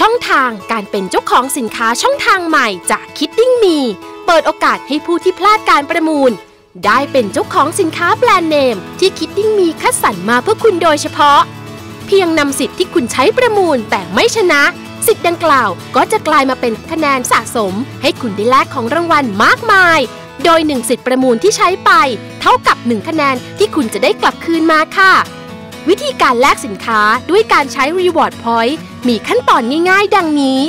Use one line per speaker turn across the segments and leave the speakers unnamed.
ช่องทางการเป็นเจ้าของสินค้าช่องทางใหม่จาก Kidding Me เปิดโอกาสให้ผู้ที่พลาดการประมูล ได้เป็นเจ้าของสินค้าแบรนด์เนม ที่ Kidding Me คัดสรรมาเพื่อคุณโดยเฉพาะ เพียงนำสิทธิ์ที่คุณใช้ประมูลแต่ไม่ชนะ สิทธิ์ดังกล่าวก็จะกลายมาเป็นคะแนนสะสม ให้คุณได้แลกของรางวัลมากมาย โดย 1 สิทธิ์ประมูลที่ใช้ไป เท่ากับ 1 คะแนนที่คุณจะได้กลับคืนมาค่ะ วิธีการแลกสินค้าด้วยการใช้ Reward Point มีขั้นตอนง่ายๆ ดังนี้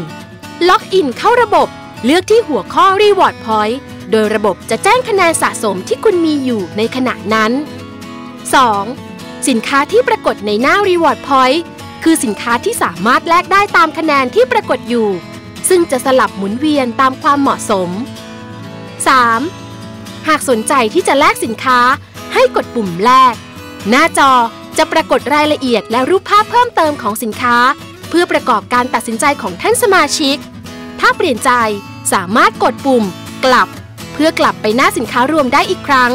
1. ล็อกอินเข้าระบบ เลือกที่หัวข้อ Reward Point โดยระบบจะแจ้งคะแนนสะสมที่คุณมีอยู่ในขณะนั้น 2. สินค้าที่ปรากฏในหน้า Reward Point คือสินค้าที่สามารถแลกได้ตามคะแนนที่ปรากฏอยู่ ซึ่งจะสลับหมุนเวียนตามความเหมาะสม 3. หากสนใจที่จะแลกสินค้าให้กดปุ่มแลก หน้าจอจะปรากฏรายละเอียดและรูปภาพเพิ่มเติมของสินค้า เพื่อประกอบการตัดสินใจของท่านสมาชิก ถ้าเปลี่ยนใจสามารถกดปุ่ม กลับ เพื่อกลับไปหน้าสินค้ารวมได้อีกครั้ง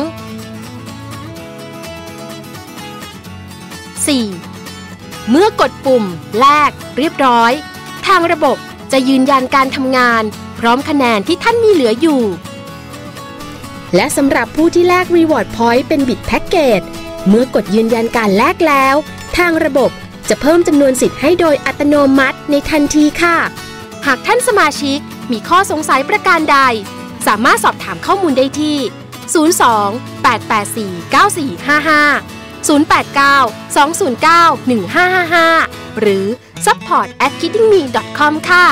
4. เมื่อกดปุ่ม แลก เรียบร้อย ทางระบบจะยืนยันการทำงาน พร้อมคะแนนที่ท่านมีเหลืออยู่ และสำหรับผู้ที่แลก Reward Point เป็นบิตแพ็กเกจ เมื่อกดยืนยันการแลกแล้ว ทางระบบจะเพิ่มจำนวนสิทธิ์ให้โดยอัตโนมัติในทันทีค่ะ หากท่านสมาชิกมีข้อสงสัยประการใด สามารถสอบถามข้อมูลได้ที่ 02 884 9455 089 209 1555 หรือ support at kiddingme.com ค่ะ